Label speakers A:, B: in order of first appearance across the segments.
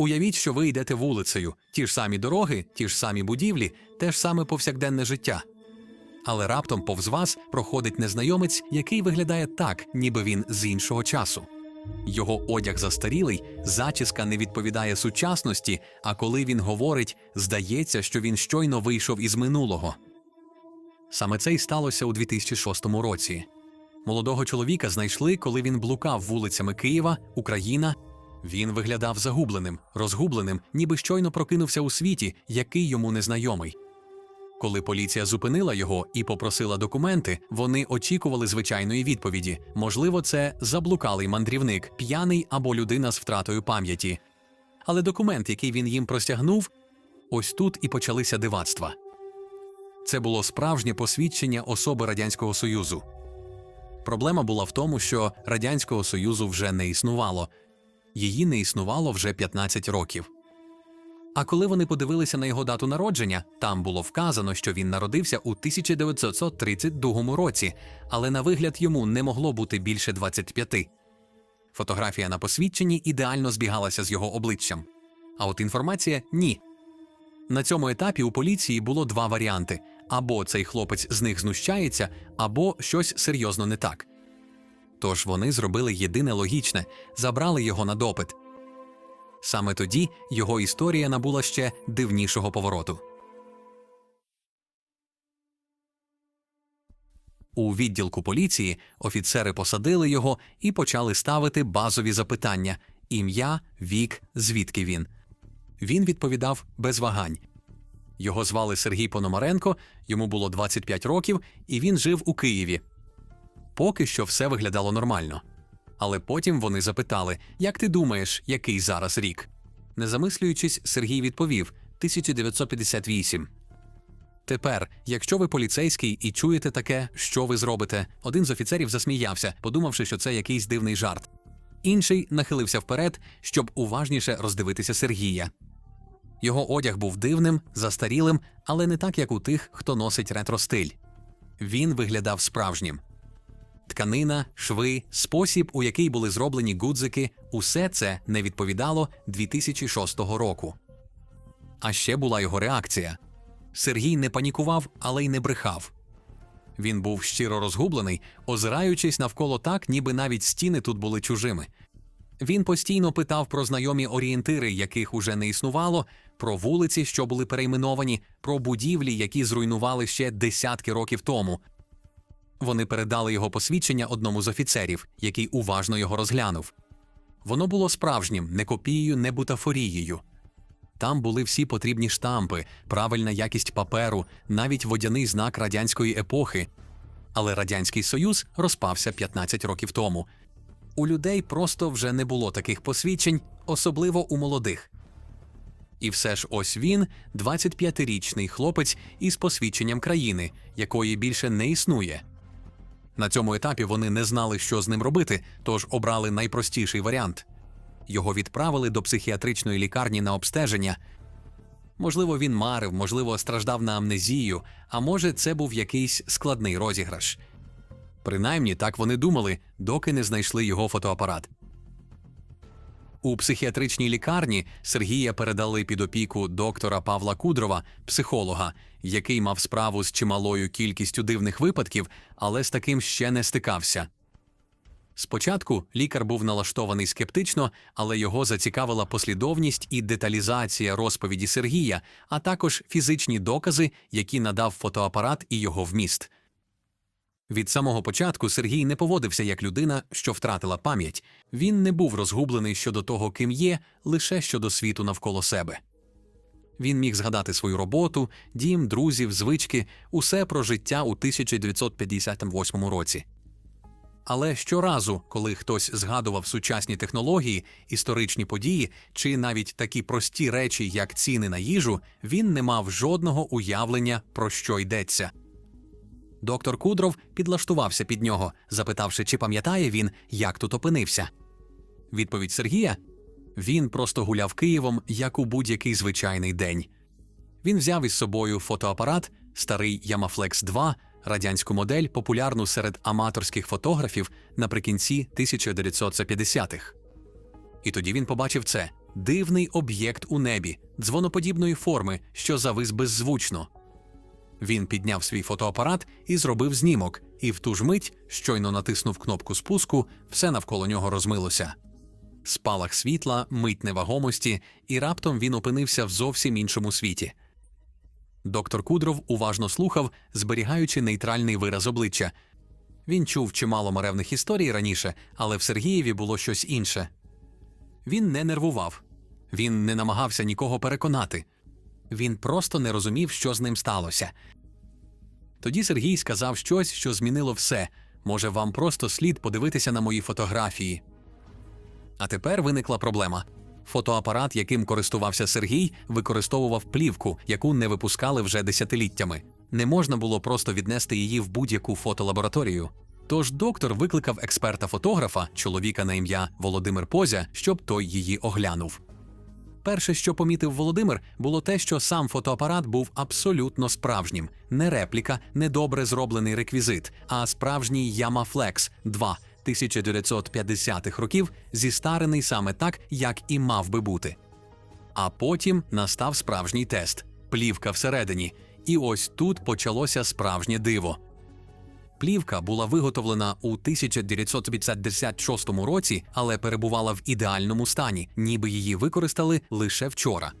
A: Уявіть, що ви йдете вулицею, ті ж самі дороги, ті ж самі будівлі, те ж саме повсякденне життя. Але раптом повз вас проходить незнайомець, який виглядає так, ніби він з іншого часу. Його одяг застарілий, зачіска не відповідає сучасності, а коли він говорить, здається, що він щойно вийшов із минулого. Саме це й сталося у 2006 році. Молодого чоловіка знайшли, коли він блукав вулицями Києва, Україна. Він виглядав загубленим, розгубленим, ніби щойно прокинувся у світі, який йому незнайомий. Коли поліція зупинила його і попросила документи, вони очікували звичайної відповіді. Можливо, це заблукалий мандрівник, п'яний або людина з втратою пам'яті. Але документ, який він їм простягнув, ось тут і почалися дивацтва. Це було справжнє посвідчення особи Радянського Союзу. Проблема була в тому, що Радянського Союзу вже не існувало, її не існувало вже 15 років. А коли вони подивилися на його дату народження, там було вказано, що він народився у 1932 році, але на вигляд йому не могло бути більше 25. Фотографія на посвідченні ідеально збігалася з його обличчям. А от інформація ні. На цьому етапі у поліції було два варіанти: або цей хлопець з них знущається, або щось серйозно не так. Тож вони зробили єдине логічне забрали його на допит. Саме тоді його історія набула ще дивнішого повороту. У відділку поліції офіцери посадили його і почали ставити базові запитання: ім'я, вік, звідки він. Він відповідав без вагань. Його звали Сергій Пономаренко, йому було 25 років, і він жив у Києві. Поки що все виглядало нормально. Але потім вони запитали: як ти думаєш, який зараз рік? Не замислюючись, Сергій відповів 1958. Тепер, якщо ви поліцейський і чуєте таке, що ви зробите? Один з офіцерів засміявся, подумавши, що це якийсь дивний жарт. Інший нахилився вперед, щоб уважніше роздивитися Сергія. Його одяг був дивним, застарілим, але не так, як у тих, хто носить ретро-стиль. Він виглядав справжнім. Тканина, шви, спосіб, у який були зроблені гудзики, усе це не відповідало 2006 року. А ще була його реакція. Сергій не панікував, але й не брехав. Він був щиро розгублений, озираючись навколо так, ніби навіть стіни тут були чужими. Він постійно питав про знайомі орієнтири, яких уже не існувало, про вулиці, що були перейменовані, про будівлі, які зруйнували ще десятки років тому. Вони передали його посвідчення одному з офіцерів, який уважно його розглянув. Воно було справжнім, не копією, не бутафорією. Там були всі потрібні штампи, правильна якість паперу, навіть водяний знак радянської епохи. Але Радянський Союз розпався 15 років тому. У людей просто вже не було таких посвідчень, особливо у молодих. І все ж ось він, 25-річний хлопець із посвідченням країни, якої більше не існує. На цьому етапі вони не знали, що з ним робити, тож обрали найпростіший варіант. Його відправили до психіатричної лікарні на обстеження. Можливо, він марив, можливо, страждав на амнезію, а може, це був якийсь складний розіграш. Принаймні так вони думали, доки не знайшли його фотоапарат. У психіатричній лікарні Сергія передали під опіку доктора Павла Кудрова, психолога, який мав справу з чималою кількістю дивних випадків, але з таким ще не стикався. Спочатку лікар був налаштований скептично, але його зацікавила послідовність і деталізація розповіді Сергія, а також фізичні докази, які надав фотоапарат і його вміст. Від самого початку Сергій не поводився як людина, що втратила пам'ять. Він не був розгублений щодо того, ким є, лише щодо світу навколо себе. Він міг згадати свою роботу, дім, друзів, звички, усе про життя у 1958 році. Але щоразу, коли хтось згадував сучасні технології, історичні події чи навіть такі прості речі, як ціни на їжу, він не мав жодного уявлення, про що йдеться. Доктор Кудров підлаштувався під нього, запитавши, чи пам'ятає він, як тут опинився. Відповідь Сергія він просто гуляв Києвом, як у будь-який звичайний день. Він взяв із собою фотоапарат, старий Ямафлекс 2, радянську модель, популярну серед аматорських фотографів наприкінці 1950-х. І тоді він побачив це дивний об'єкт у небі, дзвоноподібної форми, що завис беззвучно. Він підняв свій фотоапарат і зробив знімок, і в ту ж мить, щойно натиснув кнопку спуску, все навколо нього розмилося. Спалах світла, мить невагомості, і раптом він опинився в зовсім іншому світі. Доктор Кудров уважно слухав, зберігаючи нейтральний вираз обличчя. Він чув чимало маревних історій раніше, але в Сергієві було щось інше. Він не нервував, він не намагався нікого переконати. Він просто не розумів, що з ним сталося. Тоді Сергій сказав щось, що змінило все. Може, вам просто слід подивитися на мої фотографії. А тепер виникла проблема. Фотоапарат, яким користувався Сергій, використовував плівку, яку не випускали вже десятиліттями. Не можна було просто віднести її в будь-яку фотолабораторію. Тож доктор викликав експерта-фотографа, чоловіка на ім'я Володимир Позя, щоб той її оглянув. Перше, що помітив Володимир, було те, що сам фотоапарат був абсолютно справжнім, не репліка, не добре зроблений реквізит, а справжній Yamaflex 2 1950-х років, зістарений саме так, як і мав би бути. А потім настав справжній тест плівка всередині, і ось тут почалося справжнє диво. Плівка була виготовлена у 1956 році, але перебувала в ідеальному стані, ніби її використали лише вчора.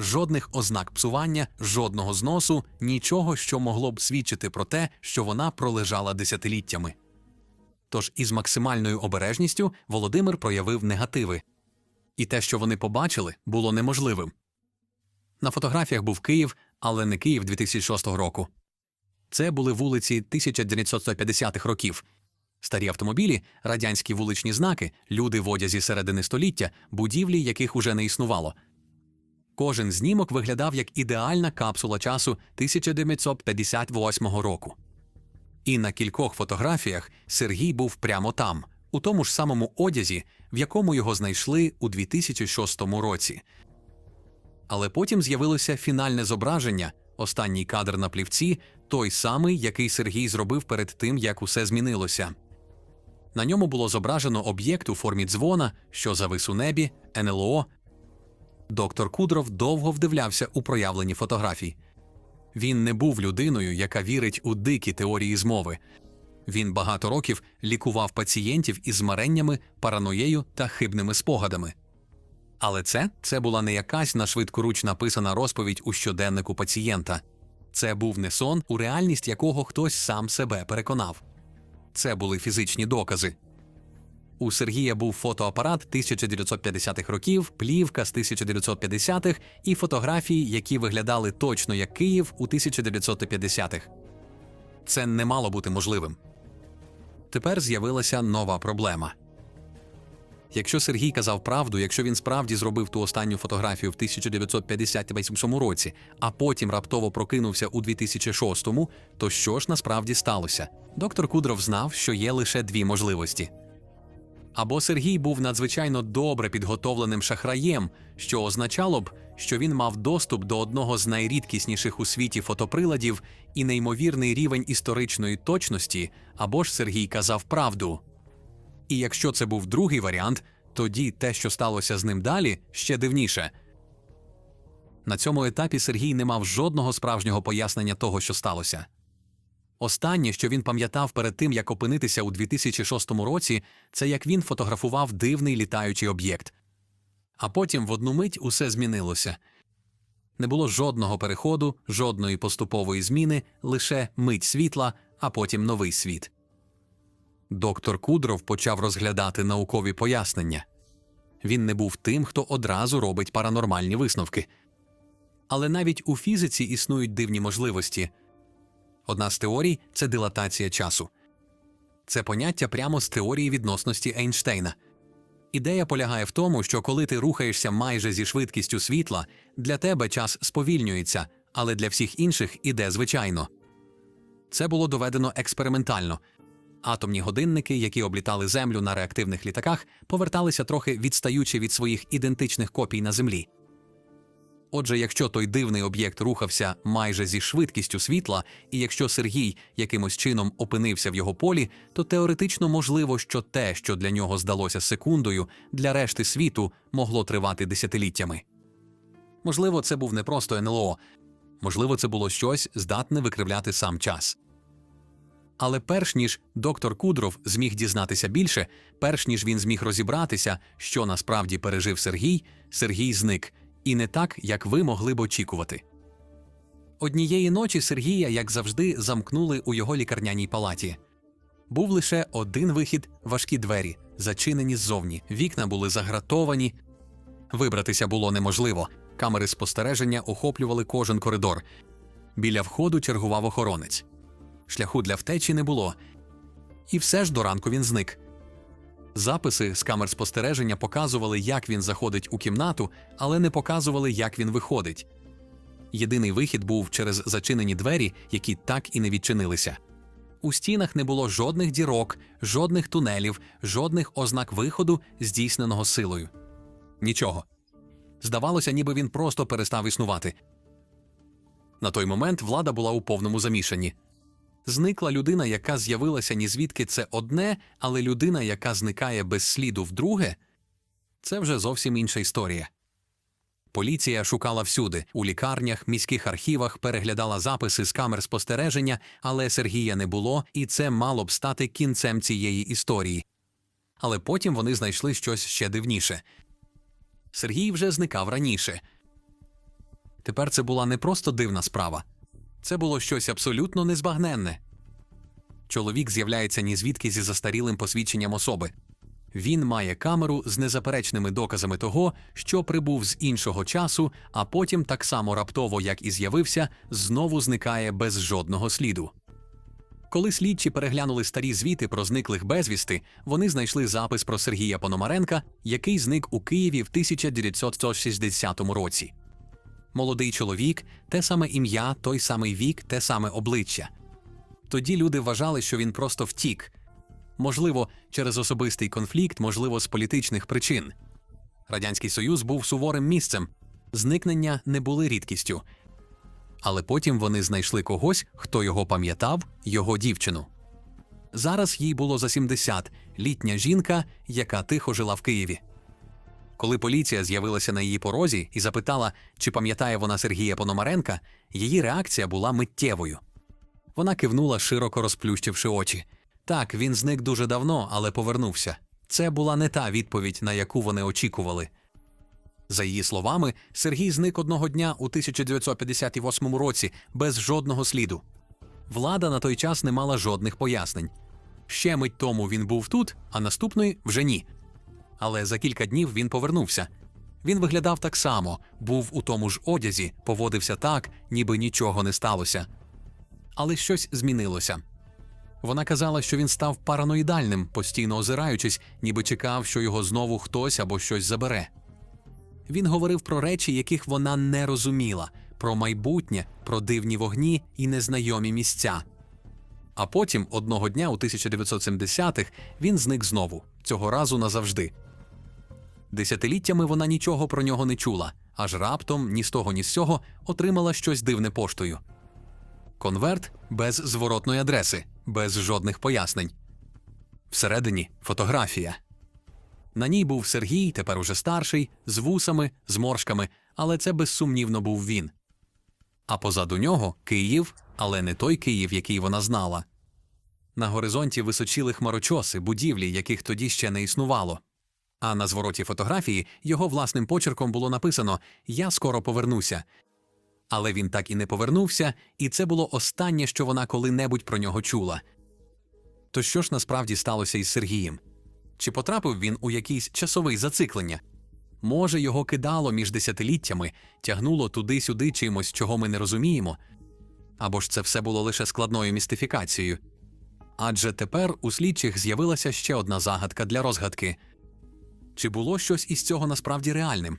A: Жодних ознак псування, жодного зносу, нічого, що могло б свідчити про те, що вона пролежала десятиліттями. Тож із максимальною обережністю Володимир проявив негативи, і те, що вони побачили, було неможливим. На фотографіях був Київ, але не Київ 2006 року. Це були вулиці 1950-х років. Старі автомобілі, радянські вуличні знаки, люди в одязі середини століття, будівлі, яких уже не існувало. Кожен знімок виглядав як ідеальна капсула часу 1958 року. І на кількох фотографіях Сергій був прямо там, у тому ж самому одязі, в якому його знайшли у 2006 році. Але потім з'явилося фінальне зображення, останній кадр на плівці, той самий, який Сергій зробив перед тим, як усе змінилося. На ньому було зображено об'єкт у формі дзвона, що завис у небі, НЛО. Доктор Кудров довго вдивлявся у проявлені фотографій. Він не був людиною, яка вірить у дикі теорії змови. Він багато років лікував пацієнтів із змареннями, параноєю та хибними спогадами. Але це, це була не якась на швидкоруч написана розповідь у щоденнику пацієнта. Це був не сон, у реальність якого хтось сам себе переконав. Це були фізичні докази. У Сергія був фотоапарат 1950-х років, плівка з 1950-х і фотографії, які виглядали точно як Київ у 1950-х. Це не мало бути можливим. Тепер з'явилася нова проблема. Якщо Сергій казав правду, якщо він справді зробив ту останню фотографію в 1958 році, а потім раптово прокинувся у 2006, то що ж насправді сталося? Доктор Кудров знав, що є лише дві можливості. Або Сергій був надзвичайно добре підготовленим шахраєм, що означало б, що він мав доступ до одного з найрідкісніших у світі фотоприладів і неймовірний рівень історичної точності, або ж Сергій казав правду. І якщо це був другий варіант, тоді те, що сталося з ним далі, ще дивніше. На цьому етапі Сергій не мав жодного справжнього пояснення того, що сталося. Останнє, що він пам'ятав перед тим, як опинитися у 2006 році, це як він фотографував дивний літаючий об'єкт. А потім в одну мить усе змінилося. Не було жодного переходу, жодної поступової зміни, лише мить світла, а потім новий світ. Доктор Кудров почав розглядати наукові пояснення. Він не був тим, хто одразу робить паранормальні висновки. Але навіть у фізиці існують дивні можливості. Одна з теорій це дилатація часу. Це поняття прямо з теорії відносності Ейнштейна. Ідея полягає в тому, що коли ти рухаєшся майже зі швидкістю світла, для тебе час сповільнюється, але для всіх інших іде звичайно. Це було доведено експериментально. Атомні годинники, які облітали Землю на реактивних літаках, поверталися трохи відстаючи від своїх ідентичних копій на Землі. Отже, якщо той дивний об'єкт рухався майже зі швидкістю світла, і якщо Сергій якимось чином опинився в його полі, то теоретично можливо, що те, що для нього здалося секундою, для решти світу могло тривати десятиліттями. Можливо, це був не просто НЛО, можливо, це було щось здатне викривляти сам час. Але перш ніж доктор Кудров зміг дізнатися більше, перш ніж він зміг розібратися, що насправді пережив Сергій, Сергій зник, і не так, як ви могли б очікувати. Однієї ночі Сергія, як завжди, замкнули у його лікарняній палаті. Був лише один вихід важкі двері, зачинені ззовні, вікна були загратовані. Вибратися було неможливо. Камери спостереження охоплювали кожен коридор. Біля входу чергував охоронець. Шляху для втечі не було. І все ж до ранку він зник. Записи з камер спостереження показували, як він заходить у кімнату, але не показували, як він виходить. Єдиний вихід був через зачинені двері, які так і не відчинилися. У стінах не було жодних дірок, жодних тунелів, жодних ознак виходу, здійсненого силою. Нічого. Здавалося, ніби він просто перестав існувати. На той момент влада була у повному замішанні. Зникла людина, яка з'явилася ні звідки це одне, але людина, яка зникає без сліду вдруге, це вже зовсім інша історія. Поліція шукала всюди у лікарнях, міських архівах, переглядала записи з камер спостереження, але Сергія не було, і це мало б стати кінцем цієї історії. Але потім вони знайшли щось ще дивніше. Сергій вже зникав раніше. Тепер це була не просто дивна справа. Це було щось абсолютно незбагненне. Чоловік з'являється ні звідки зі застарілим посвідченням особи. Він має камеру з незаперечними доказами того, що прибув з іншого часу, а потім, так само раптово, як і з'явився, знову зникає без жодного сліду. Коли слідчі переглянули старі звіти про зниклих безвісти, вони знайшли запис про Сергія Пономаренка, який зник у Києві в 1960 році. Молодий чоловік, те саме ім'я, той самий вік, те саме обличчя. Тоді люди вважали, що він просто втік. Можливо, через особистий конфлікт, можливо, з політичних причин. Радянський Союз був суворим місцем, зникнення не були рідкістю. Але потім вони знайшли когось, хто його пам'ятав, його дівчину. Зараз їй було за 70, літня жінка, яка тихо жила в Києві. Коли поліція з'явилася на її порозі і запитала, чи пам'ятає вона Сергія Пономаренка, її реакція була миттєвою. Вона кивнула, широко розплющивши очі. Так, він зник дуже давно, але повернувся. Це була не та відповідь, на яку вони очікували. За її словами, Сергій зник одного дня у 1958 році без жодного сліду. Влада на той час не мала жодних пояснень. Ще мить тому він був тут, а наступної вже ні. Але за кілька днів він повернувся. Він виглядав так само, був у тому ж одязі, поводився так, ніби нічого не сталося. Але щось змінилося. Вона казала, що він став параноїдальним, постійно озираючись, ніби чекав, що його знову хтось або щось забере. Він говорив про речі, яких вона не розуміла, про майбутнє, про дивні вогні і незнайомі місця. А потім, одного дня у 1970-х, він зник знову, цього разу назавжди. Десятиліттями вона нічого про нього не чула, аж раптом, ні з того, ні з сього, отримала щось дивне поштою. Конверт без зворотної адреси, без жодних пояснень. Всередині фотографія. На ній був Сергій, тепер уже старший, з вусами, з моршками, але це безсумнівно був він. А позаду нього Київ, але не той Київ, який вона знала. На горизонті височіли хмарочоси, будівлі, яких тоді ще не існувало. А на звороті фотографії його власним почерком було написано Я скоро повернуся. Але він так і не повернувся, і це було останнє, що вона коли-небудь про нього чула. То що ж насправді сталося із Сергієм? Чи потрапив він у якийсь часовий зациклення? Може, його кидало між десятиліттями, тягнуло туди-сюди чимось, чого ми не розуміємо? Або ж це все було лише складною містифікацією? Адже тепер у слідчих з'явилася ще одна загадка для розгадки чи було щось із цього насправді реальним?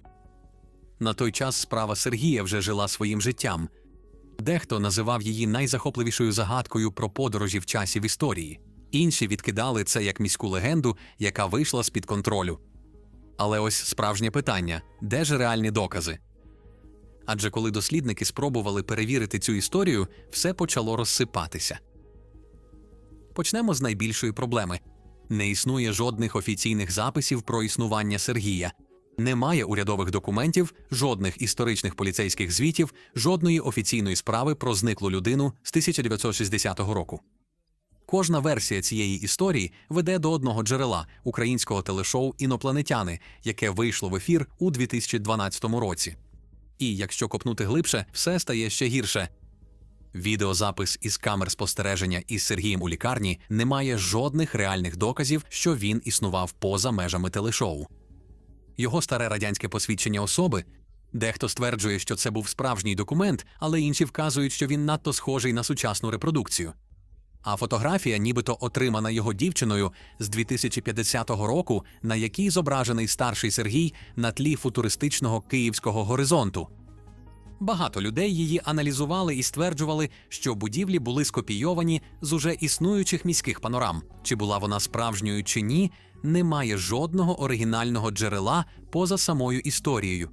A: На той час справа Сергія вже жила своїм життям. Дехто називав її найзахопливішою загадкою про подорожі в часі в історії, інші відкидали це як міську легенду, яка вийшла з під контролю. Але ось справжнє питання де ж реальні докази? Адже коли дослідники спробували перевірити цю історію, все почало розсипатися. Почнемо з найбільшої проблеми: не існує жодних офіційних записів про існування Сергія. Немає урядових документів, жодних історичних поліцейських звітів, жодної офіційної справи про зниклу людину з 1960 року. Кожна версія цієї історії веде до одного джерела українського телешоу Інопланетяни, яке вийшло в ефір у 2012 році. І якщо копнути глибше, все стає ще гірше. Відеозапис із камер спостереження із Сергієм у лікарні не має жодних реальних доказів, що він існував поза межами телешоу. Його старе радянське посвідчення особи. Дехто стверджує, що це був справжній документ, але інші вказують, що він надто схожий на сучасну репродукцію. А фотографія, нібито отримана його дівчиною з 2050 року, на якій зображений старший Сергій на тлі футуристичного київського горизонту. Багато людей її аналізували і стверджували, що будівлі були скопійовані з уже існуючих міських панорам. Чи була вона справжньою чи ні, немає жодного оригінального джерела поза самою історією.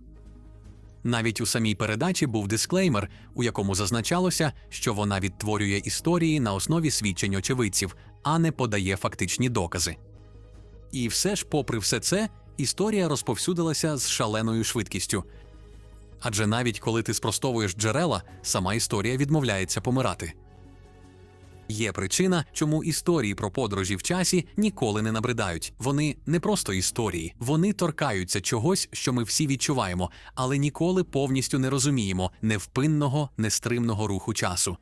A: Навіть у самій передачі був дисклеймер, у якому зазначалося, що вона відтворює історії на основі свідчень очевидців, а не подає фактичні докази. І все ж, попри все це, історія розповсюдилася з шаленою швидкістю. Адже навіть коли ти спростовуєш джерела, сама історія відмовляється помирати. Є причина, чому історії про подорожі в часі ніколи не набридають. Вони не просто історії, вони торкаються чогось, що ми всі відчуваємо, але ніколи повністю не розуміємо невпинного, нестримного руху часу.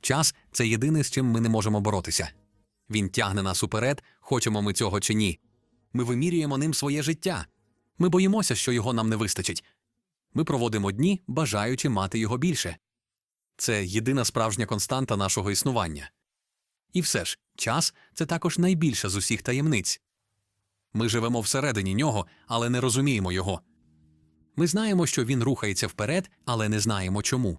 A: Час це єдине, з чим ми не можемо боротися. Він тягне нас уперед, хочемо ми цього чи ні. Ми вимірюємо ним своє життя. Ми боїмося, що його нам не вистачить. Ми проводимо дні, бажаючи мати його більше. Це єдина справжня константа нашого існування. І все ж, час це також найбільша з усіх таємниць. Ми живемо всередині нього, але не розуміємо його. Ми знаємо, що він рухається вперед, але не знаємо чому.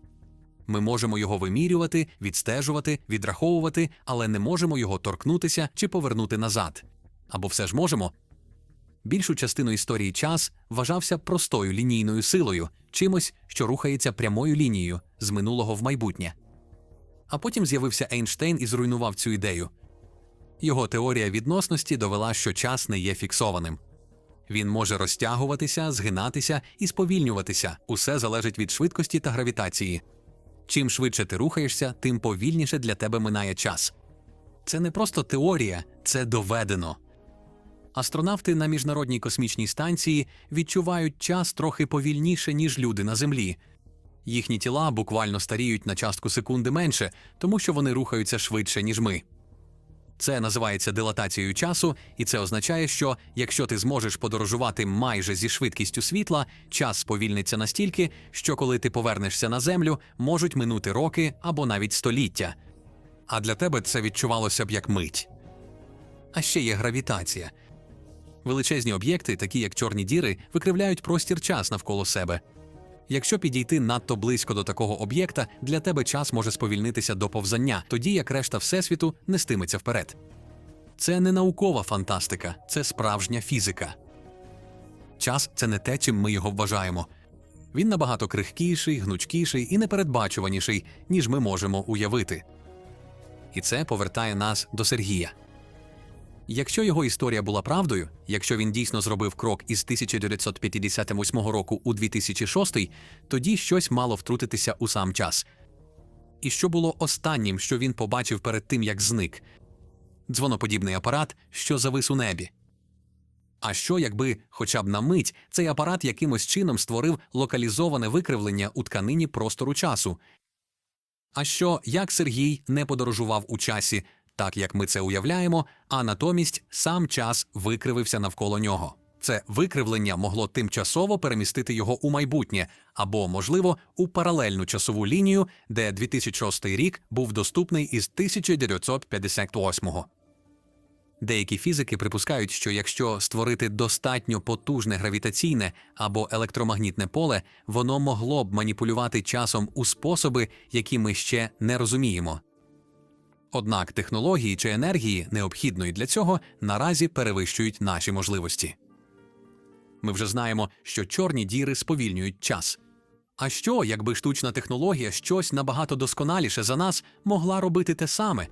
A: Ми можемо його вимірювати, відстежувати, відраховувати, але не можемо його торкнутися чи повернути назад. Або все ж можемо. Більшу частину історії час вважався простою лінійною силою, чимось, що рухається прямою лінією з минулого в майбутнє. А потім з'явився Ейнштейн і зруйнував цю ідею. Його теорія відносності довела, що час не є фіксованим. Він може розтягуватися, згинатися і сповільнюватися. Усе залежить від швидкості та гравітації. Чим швидше ти рухаєшся, тим повільніше для тебе минає час. Це не просто теорія, це доведено. Астронавти на міжнародній космічній станції відчувають час трохи повільніше, ніж люди на Землі. Їхні тіла буквально старіють на частку секунди менше, тому що вони рухаються швидше, ніж ми. Це називається дилатацією часу, і це означає, що якщо ти зможеш подорожувати майже зі швидкістю світла, час сповільниться настільки, що коли ти повернешся на землю, можуть минути роки або навіть століття. А для тебе це відчувалося б як мить. А ще є гравітація. Величезні об'єкти, такі як чорні діри, викривляють простір час навколо себе. Якщо підійти надто близько до такого об'єкта, для тебе час може сповільнитися до повзання, тоді як решта Всесвіту нестиметься вперед. Це не наукова фантастика, це справжня фізика. Час це не те, чим ми його вважаємо. Він набагато крихкіший, гнучкіший і непередбачуваніший, ніж ми можемо уявити. І це повертає нас до Сергія. Якщо його історія була правдою, якщо він дійсно зробив крок із 1958 року у 2006, тоді щось мало втрутитися у сам час. І що було останнім, що він побачив перед тим, як зник? Дзвоноподібний апарат, що завис у небі. А що, якби, хоча б на мить, цей апарат якимось чином створив локалізоване викривлення у тканині простору часу? А що, як Сергій не подорожував у часі, так як ми це уявляємо, а натомість сам час викривився навколо нього. Це викривлення могло тимчасово перемістити його у майбутнє або, можливо, у паралельну часову лінію, де 2006 рік був доступний із 1958-го. Деякі фізики припускають, що якщо створити достатньо потужне гравітаційне або електромагнітне поле, воно могло б маніпулювати часом у способи, які ми ще не розуміємо. Однак технології чи енергії, необхідної для цього, наразі перевищують наші можливості. Ми вже знаємо, що чорні діри сповільнюють час. А що, якби штучна технологія щось набагато досконаліше за нас могла робити те саме?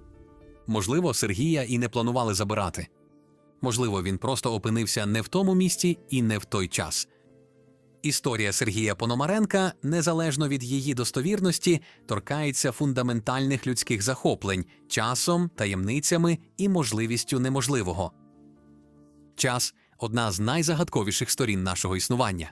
A: Можливо, Сергія і не планували забирати. Можливо, він просто опинився не в тому місці і не в той час. Історія Сергія Пономаренка, незалежно від її достовірності, торкається фундаментальних людських захоплень часом, таємницями і можливістю неможливого. Час одна з найзагадковіших сторін нашого існування.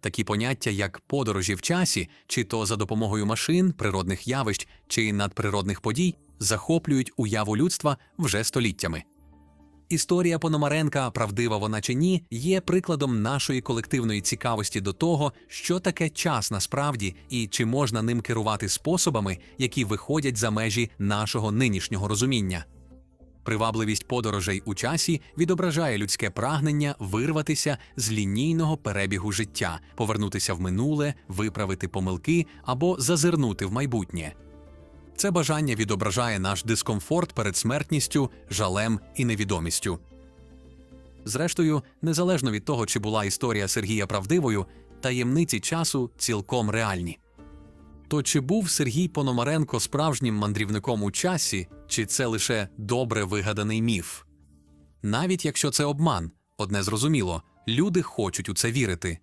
A: Такі поняття, як подорожі в часі, чи то за допомогою машин, природних явищ чи надприродних подій, захоплюють уяву людства вже століттями. Історія Пономаренка, правдива вона чи ні, є прикладом нашої колективної цікавості до того, що таке час насправді і чи можна ним керувати способами, які виходять за межі нашого нинішнього розуміння. Привабливість подорожей у часі відображає людське прагнення вирватися з лінійного перебігу життя, повернутися в минуле, виправити помилки або зазирнути в майбутнє. Це бажання відображає наш дискомфорт перед смертністю, жалем і невідомістю. Зрештою, незалежно від того, чи була історія Сергія правдивою, таємниці часу цілком реальні. То чи був Сергій Пономаренко справжнім мандрівником у часі, чи це лише добре вигаданий міф? Навіть якщо це обман, одне зрозуміло, люди хочуть у це вірити.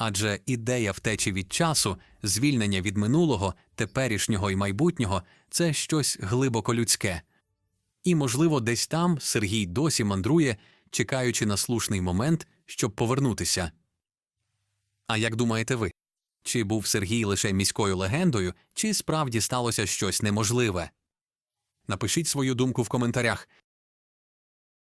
A: Адже ідея втечі від часу, звільнення від минулого, теперішнього і майбутнього це щось глибоко людське. І, можливо, десь там Сергій досі мандрує, чекаючи на слушний момент, щоб повернутися. А як думаєте ви? Чи був Сергій лише міською легендою, чи справді сталося щось неможливе? Напишіть свою думку в коментарях.